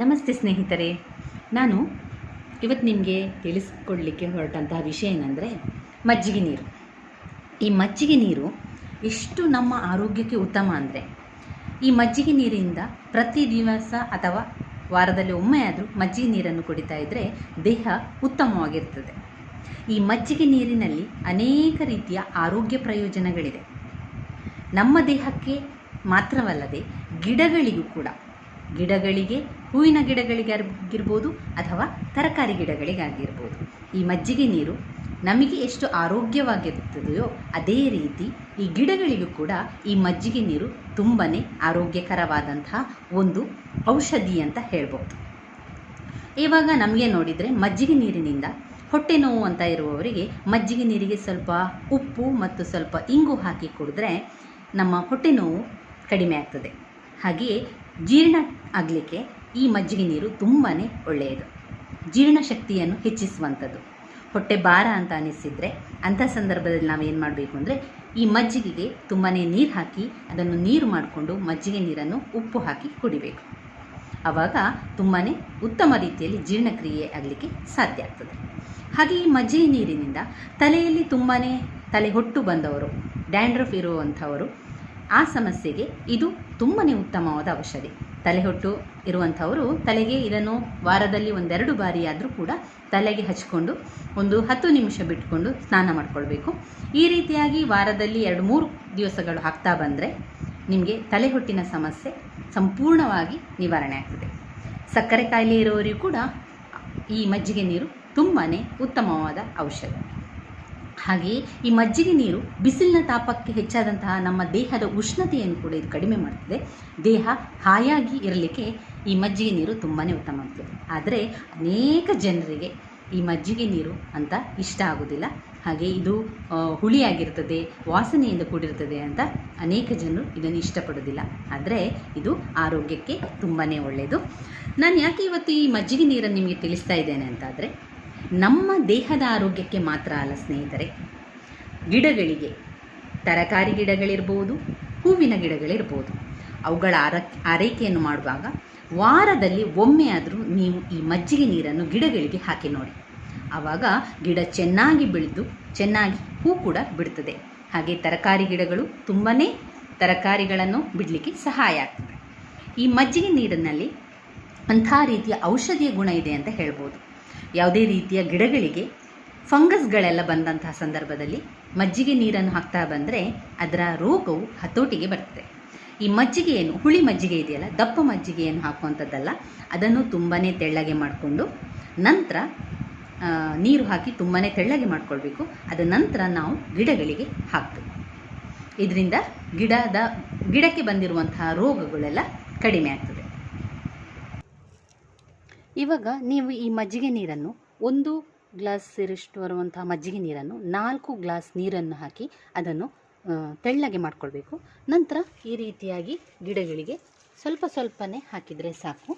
ನಮಸ್ತೆ ಸ್ನೇಹಿತರೆ. ನಾನು ಇವತ್ತು ನಿಮಗೆ ತಿಳಿಸ್ಕೊಡ್ಲಿಕ್ಕೆ ಹೊರಟಂತಹ ವಿಷಯ ಏನಂದರೆ ಮಜ್ಜಿಗೆ ನೀರು. ಈ ಮಜ್ಜಿಗೆ ನೀರು ಎಷ್ಟು ನಮ್ಮ ಆರೋಗ್ಯಕ್ಕೆ ಉತ್ತಮ ಅಂದರೆ, ಈ ಮಜ್ಜಿಗೆ ನೀರಿಂದ ಪ್ರತಿ ದಿವಸ ಅಥವಾ ವಾರದಲ್ಲಿ ಒಮ್ಮೆ ಆದರೂ ಮಜ್ಜಿಗೆ ನೀರನ್ನು ಕುಡಿತಾ ಇದ್ದರೆ ದೇಹ ಉತ್ತಮವಾಗಿರ್ತದೆ. ಈ ಮಜ್ಜಿಗೆ ನೀರಿನಲ್ಲಿ ಅನೇಕ ರೀತಿಯ ಆರೋಗ್ಯ ಪ್ರಯೋಜನಗಳಿದೆ. ನಮ್ಮ ದೇಹಕ್ಕೆ ಮಾತ್ರವಲ್ಲದೆ ಗಿಡಗಳಿಗೂ ಕೂಡ, ಗಿಡಗಳಿಗೆ ಹೂವಿನ ಗಿಡಗಳಿಗೆ ಆಗಿರ್ಬೋದು ಅಥವಾ ತರಕಾರಿ ಗಿಡಗಳಿಗಾಗಿರ್ಬೋದು. ಈ ಮಜ್ಜಿಗೆ ನೀರು ನಮಗೆ ಎಷ್ಟು ಆರೋಗ್ಯವಾಗಿರ್ತದೆಯೋ ಅದೇ ರೀತಿ ಈ ಗಿಡಗಳಿಗೂ ಕೂಡ ಈ ಮಜ್ಜಿಗೆ ನೀರು ತುಂಬಾ ಆರೋಗ್ಯಕರವಾದಂತಹ ಒಂದು ಔಷಧಿ ಅಂತ ಹೇಳ್ಬೋದು. ಇವಾಗ ನಮಗೆ ನೋಡಿದರೆ ಮಜ್ಜಿಗೆ ನೀರಿನಿಂದ ಹೊಟ್ಟೆ ನೋವು ಅಂತ ಇರುವವರಿಗೆ ಮಜ್ಜಿಗೆ ನೀರಿಗೆ ಸ್ವಲ್ಪ ಉಪ್ಪು ಮತ್ತು ಸ್ವಲ್ಪ ಇಂಗು ಹಾಕಿ ಕುಡಿದ್ರೆ ನಮ್ಮ ಹೊಟ್ಟೆ ನೋವು ಕಡಿಮೆ ಆಗ್ತದೆ. ಹಾಗೆಯೇ ಜೀರ್ಣ ಆಗಲಿಕ್ಕೆ ಈ ಮಜ್ಜಿಗೆ ನೀರು ತುಂಬಾ ಒಳ್ಳೆಯದು. ಜೀರ್ಣಶಕ್ತಿಯನ್ನು ಹೆಚ್ಚಿಸುವಂಥದ್ದು. ಹೊಟ್ಟೆ ಭಾರ ಅಂತ ಅನಿಸಿದರೆ ಅಂಥ ಸಂದರ್ಭದಲ್ಲಿ ನಾವು ಏನು ಮಾಡಬೇಕು ಅಂದರೆ ಈ ಮಜ್ಜಿಗೆಗೆ ತುಂಬಾ ನೀರು ಹಾಕಿ ಅದನ್ನು ನೀರು ಮಾಡಿಕೊಂಡು ಮಜ್ಜಿಗೆ ನೀರನ್ನು ಉಪ್ಪು ಹಾಕಿ ಕುಡಿಬೇಕು. ಆವಾಗ ತುಂಬಾ ಉತ್ತಮ ರೀತಿಯಲ್ಲಿ ಜೀರ್ಣಕ್ರಿಯೆ ಆಗಲಿಕ್ಕೆ ಸಾಧ್ಯ ಆಗ್ತದೆ. ಹಾಗೆ ಈ ಮಜ್ಜಿಗೆ ನೀರಿನಿಂದ ತಲೆಯಲ್ಲಿ ತುಂಬಾ ತಲೆ ಹೊಟ್ಟು ಬಂದವರು, ಡ್ಯಾಂಡ್ರಫ್ ಇರುವಂಥವರು ಆ ಸಮಸ್ಯೆಗೆ ಇದು ತುಂಬಾ ಉತ್ತಮವಾದ ಔಷಧಿ. ತಲೆಹೊಟ್ಟು ಇರುವಂಥವರು ತಲೆಗೆ ಇದನ್ನು ವಾರದಲ್ಲಿ ಒಂದೆರಡು ಬಾರಿ ಆದರೂ ಕೂಡ ತಲೆಗೆ ಹಚ್ಕೊಂಡು ಒಂದು ಹತ್ತು ನಿಮಿಷ ಬಿಟ್ಕೊಂಡು ಸ್ನಾನ ಮಾಡ್ಕೊಳ್ಬೇಕು. ಈ ರೀತಿಯಾಗಿ ವಾರದಲ್ಲಿ ಎರಡು ಮೂರು ದಿವಸಗಳು ಹಾಕ್ತಾ ಬಂದರೆ ನಿಮಗೆ ತಲೆಹೊಟ್ಟಿನ ಸಮಸ್ಯೆ ಸಂಪೂರ್ಣವಾಗಿ ನಿವಾರಣೆ ಆಗ್ತದೆ. ಸಕ್ಕರೆ ಕಾಯಿಲೆ ಇರುವವರಿಗೂ ಕೂಡ ಈ ಮಜ್ಜಿಗೆ ನೀರು ತುಂಬಾ ಉತ್ತಮವಾದ ಔಷಧ. ಹಾಗೆಯೇ ಈ ಮಜ್ಜಿಗೆ ನೀರು ಬಿಸಿಲಿನ ತಾಪಕ್ಕೆ ಹೆಚ್ಚಾದಂತಹ ನಮ್ಮ ದೇಹದ ಉಷ್ಣತೆಯನ್ನು ಕೂಡ ಇದು ಕಡಿಮೆ ಮಾಡ್ತದೆ. ದೇಹ ಹಾಯಾಗಿ ಇರಲಿಕ್ಕೆ ಈ ಮಜ್ಜಿಗೆ ನೀರು ತುಂಬಾ ಉತ್ತಮ ಆಗ್ತದೆ ಆದರೆ ಅನೇಕ ಜನರಿಗೆ ಈ ಮಜ್ಜಿಗೆ ನೀರು ಅಂತ ಇಷ್ಟ ಆಗೋದಿಲ್ಲ. ಹಾಗೆ ಇದು ಹುಳಿಯಾಗಿರ್ತದೆ, ವಾಸನೆಯಿಂದ ಕೂಡಿರ್ತದೆ ಅಂತ ಅನೇಕ ಜನರು ಇದನ್ನು ಇಷ್ಟಪಡೋದಿಲ್ಲ. ಆದರೆ ಇದು ಆರೋಗ್ಯಕ್ಕೆ ತುಂಬಾ ಒಳ್ಳೆಯದು ನಾನು ಯಾಕೆ ಇವತ್ತು ಈ ಮಜ್ಜಿಗೆ ನೀರನ್ನು ನಿಮಗೆ ತಿಳಿಸ್ತಾ ಇದ್ದೇನೆ ಅಂತಾದರೆ ನಮ್ಮ ದೇಹದ ಆರೋಗ್ಯಕ್ಕೆ ಮಾತ್ರ ಅಲ್ಲ ಸ್ನೇಹಿತರೆ, ಗಿಡಗಳಿಗೆ, ತರಕಾರಿ ಗಿಡಗಳಿರ್ಬೋದು, ಹೂವಿನ ಗಿಡಗಳಿರ್ಬೋದು, ಅವುಗಳ ಆರ, ಆರೈಕೆಯನ್ನು ಮಾಡುವಾಗ ವಾರದಲ್ಲಿ ಒಮ್ಮೆ ಆದರೂ ನೀವು ಈ ಮಜ್ಜಿಗೆ ನೀರನ್ನು ಗಿಡಗಳಿಗೆ ಹಾಕಿ ನೋಡಿ. ಆವಾಗ ಗಿಡ ಚೆನ್ನಾಗಿ ಬೆಳೆದು, ಚೆನ್ನಾಗಿ ಹೂ ಕೂಡ ಬಿಡ್ತದೆ. ಹಾಗೆ ತರಕಾರಿ ಗಿಡಗಳು ತುಂಬಾ ತರಕಾರಿಗಳನ್ನು ಬಿಡಲಿಕ್ಕೆ ಸಹಾಯ ಆಗ್ತದೆ. ಈ ಮಜ್ಜಿಗೆ ನೀರಿನಲ್ಲಿ ಅಂಥ ರೀತಿಯ ಔಷಧಿಯ ಗುಣ ಇದೆ ಅಂತ ಹೇಳ್ಬೋದು. ಯಾವುದೇ ರೀತಿಯ ಗಿಡಗಳಿಗೆ ಫಂಗಸ್ಗಳೆಲ್ಲ ಬಂದಂತಹ ಸಂದರ್ಭದಲ್ಲಿ ಮಜ್ಜಿಗೆ ನೀರನ್ನು ಹಾಕ್ತಾ ಬಂದರೆ ಅದರ ರೋಗವು ಹತೋಟಿಗೆ ಬರ್ತದೆ. ಈ ಮಜ್ಜಿಗೆಯನ್ನು, ಹುಳಿ ಮಜ್ಜಿಗೆ ಇದೆಯಲ್ಲ, ದಪ್ಪ ಮಜ್ಜಿಗೆಯನ್ನು ಹಾಕುವಂಥದ್ದಲ್ಲ, ಅದನ್ನು ತುಂಬಾ ತೆಳ್ಳಗೆ ಮಾಡಿಕೊಂಡು ನಂತರ ನೀರು ಹಾಕಿ ತುಂಬಾ ತೆಳ್ಳಗೆ ಮಾಡಿಕೊಳ್ಬೇಕು. ಅದ ನಂತರ ನಾವು ಗಿಡಗಳಿಗೆ ಹಾಕ್ತೇವೆ ಇದರಿಂದ ಗಿಡದ, ಗಿಡಕ್ಕೆ ಬಂದಿರುವಂತಹ ರೋಗಗಳೆಲ್ಲ ಕಡಿಮೆ ಆಗ್ತದೆ. ಇವಾಗ ನೀವು ಈ ಮಜ್ಜಿಗೆ ನೀರನ್ನು ಒಂದು ಗ್ಲಾಸ್ ಸೇರಿಷ್ಟು ಬರುವಂತಹ ಮಜ್ಜಿಗೆ ನೀರನ್ನು ನಾಲ್ಕು ಗ್ಲಾಸ್ ನೀರನ್ನು ಹಾಕಿ ಅದನ್ನು ತೆಳ್ಳಗೆ ಮಾಡ್ಕೊಳ್ಬೇಕು. ನಂತರ ಈ ರೀತಿಯಾಗಿ ಗಿಡಗಳಿಗೆ ಸ್ವಲ್ಪ ಸ್ವಲ್ಪನೇ ಹಾಕಿದರೆ ಸಾಕು.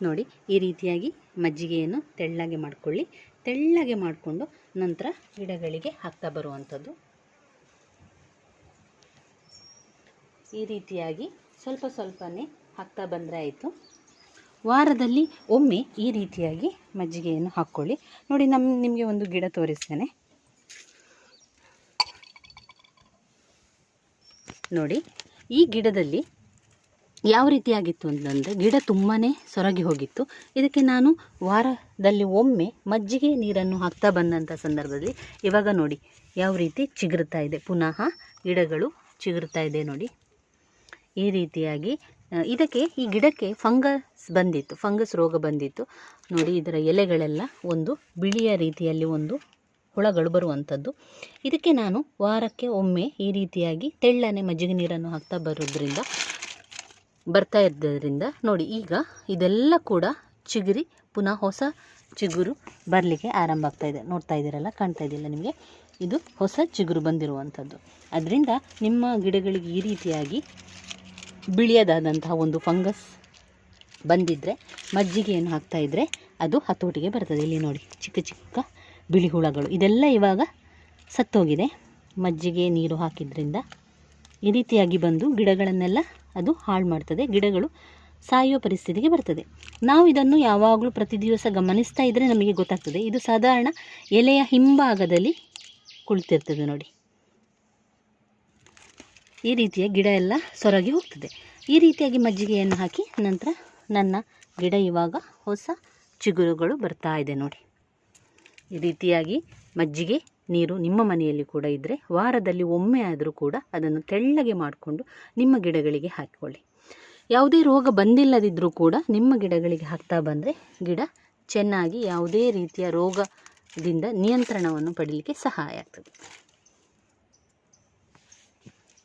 ನೋಡಿ, ಈ ರೀತಿಯಾಗಿ ಮಜ್ಜಿಗೆಯನ್ನು ತೆಳ್ಳಗೆ ಮಾಡಿಕೊಳ್ಳಿ. ತೆಳ್ಳಗೆ ಮಾಡಿಕೊಂಡು ನಂತರ ಗಿಡಗಳಿಗೆ ಹಾಕ್ತಾ ಬರುವಂಥದ್ದು. ಈ ರೀತಿಯಾಗಿ ಸ್ವಲ್ಪ ಸ್ವಲ್ಪನೇ ಹಾಕ್ತಾ ಬಂದರೆ ಆಯಿತು. ವಾರದಲ್ಲಿ ಒಮ್ಮೆ ಈ ರೀತಿಯಾಗಿ ಮಜ್ಜಿಗೆಯನ್ನು ಹಾಕ್ಕೊಳ್ಳಿ. ನೋಡಿ ನಮ್ಮ ನಿಮಗೆ ಒಂದು ಗಿಡ ತೋರಿಸ್ತೇನೆ. ನೋಡಿ, ಈ ಗಿಡದಲ್ಲಿ ಯಾವ ರೀತಿಯಾಗಿತ್ತು ಅಂತಂದರೆ ಗಿಡ ತುಂಬಾ ಸೊರಗಿ ಹೋಗಿತ್ತು. ಇದಕ್ಕೆ ನಾನು ವಾರದಲ್ಲಿ ಒಮ್ಮೆ ಮಜ್ಜಿಗೆ ನೀರನ್ನು ಹಾಕ್ತಾ ಬಂದಂಥ ಸಂದರ್ಭದಲ್ಲಿ ಇವಾಗ ನೋಡಿ, ಯಾವ ರೀತಿ ಚಿಗುರುತ್ತಾ ಇದೆ. ಪುನಃ ಗಿಡಗಳು ಚಿಗುರುತ್ತಾ ಇದೆ ನೋಡಿ. ಈ ರೀತಿಯಾಗಿ ಇದಕ್ಕೆ ಈ ಗಿಡಕ್ಕೆ ಫಂಗಸ್ ಬಂದಿತ್ತು, ಫಂಗಸ್ ರೋಗ ಬಂದಿತ್ತು. ನೋಡಿ, ಇದರ ಎಲೆಗಳೆಲ್ಲ ಒಂದು ಬಿಳಿಯ ರೀತಿಯಲ್ಲಿ ಒಂದು ಹುಳಗಳು ಬರುವಂಥದ್ದು. ಇದಕ್ಕೆ ನಾನು ವಾರಕ್ಕೆ ಒಮ್ಮೆ ಈ ರೀತಿಯಾಗಿ ತೆಳ್ಳನೆ ಮಜ್ಜಿಗೆ ನೀರನ್ನು ಹಾಕ್ತಾ ಬರೋದ್ರಿಂದ, ಬರ್ತಾ ಇದ್ದರಿಂದ ನೋಡಿ, ಈಗ ಇದೆಲ್ಲ ಕೂಡ ಚಿಗುರಿ, ಪುನಃ ಹೊಸ ಚಿಗುರು ಬರಲಿಕ್ಕೆ ಆರಂಭ ಆಗ್ತಾ ಇದೆ. ನೋಡ್ತಾ ಇದ್ದೀರಲ್ಲ, ಕಾಣ್ತಾ ಇದೆಯಲ್ಲ ನಿಮಗೆ? ಇದು ಹೊಸ ಚಿಗುರು ಬಂದಿರುವಂಥದ್ದು. ಅದರಿಂದ ನಿಮ್ಮ ಗಿಡಗಳಿಗೆ ಈ ರೀತಿಯಾಗಿ ಬಿಳಿಯದಾದಂತಹ ಒಂದು ಫಂಗಸ್ ಬಂದಿದ್ದರೆ ಮಜ್ಜಿಗೆಯನ್ನು ಇದ್ದರೆ ಅದು ಹತೋಟಿಗೆ ಬರ್ತದೆ. ಇಲ್ಲಿ ನೋಡಿ, ಚಿಕ್ಕ ಚಿಕ್ಕ ಬಿಳಿ ಹುಳಗಳು. ಇದೆಲ್ಲ ಇವಾಗ ಸತ್ತೋಗಿದೆ. ಮಜ್ಜಿಗೆ ನೀರು ಹಾಕಿದ್ರಿಂದ ಈ ರೀತಿಯಾಗಿ ಬಂದು ಗಿಡಗಳನ್ನೆಲ್ಲ ಅದು ಹಾಳು ಮಾಡ್ತದೆ. ಗಿಡಗಳು ಸಾಯುವ ಪರಿಸ್ಥಿತಿಗೆ ಬರ್ತದೆ. ನಾವು ಇದನ್ನು ಯಾವಾಗಲೂ ಪ್ರತಿ ದಿವಸ ಗಮನಿಸ್ತಾ ಇದ್ದರೆ ನಮಗೆ ಗೊತ್ತಾಗ್ತದೆ. ಇದು ಸಾಧಾರಣ ಎಲೆಯ ಹಿಂಭಾಗದಲ್ಲಿ ಕುಳಿತಿರ್ತದೆ ನೋಡಿ. ಈ ರೀತಿಯ ಗಿಡ ಎಲ್ಲ ಸೊರಗಿ ಹೋಗ್ತದೆ. ಈ ರೀತಿಯಾಗಿ ಮಜ್ಜಿಗೆಯನ್ನು ಹಾಕಿ ನಂತರ ನನ್ನ ಗಿಡ ಇವಾಗ ಹೊಸ ಚಿಗುರುಗಳು ಬರ್ತಾ ಇದೆ ನೋಡಿ. ಈ ರೀತಿಯಾಗಿ ಮಜ್ಜಿಗೆ, ನೀರು ನಿಮ್ಮ ಮನೆಯಲ್ಲಿ ಕೂಡ ಇದ್ದರೆ ವಾರದಲ್ಲಿ ಒಮ್ಮೆ ಆದರೂ ಕೂಡ ಅದನ್ನು ತೆಳ್ಳಗೆ ಮಾಡಿಕೊಂಡು ನಿಮ್ಮ ಗಿಡಗಳಿಗೆ ಹಾಕಿಕೊಳ್ಳಿ. ಯಾವುದೇ ರೋಗ ಬಂದಿಲ್ಲದಿದ್ದರೂ ಕೂಡ ನಿಮ್ಮ ಗಿಡಗಳಿಗೆ ಹಾಕ್ತಾ ಬಂದರೆ ಗಿಡ ಚೆನ್ನಾಗಿ ಯಾವುದೇ ರೀತಿಯ ರೋಗದಿಂದ ನಿಯಂತ್ರಣವನ್ನು ಪಡೀಲಿಕ್ಕೆ ಸಹಾಯ ಆಗ್ತದೆ.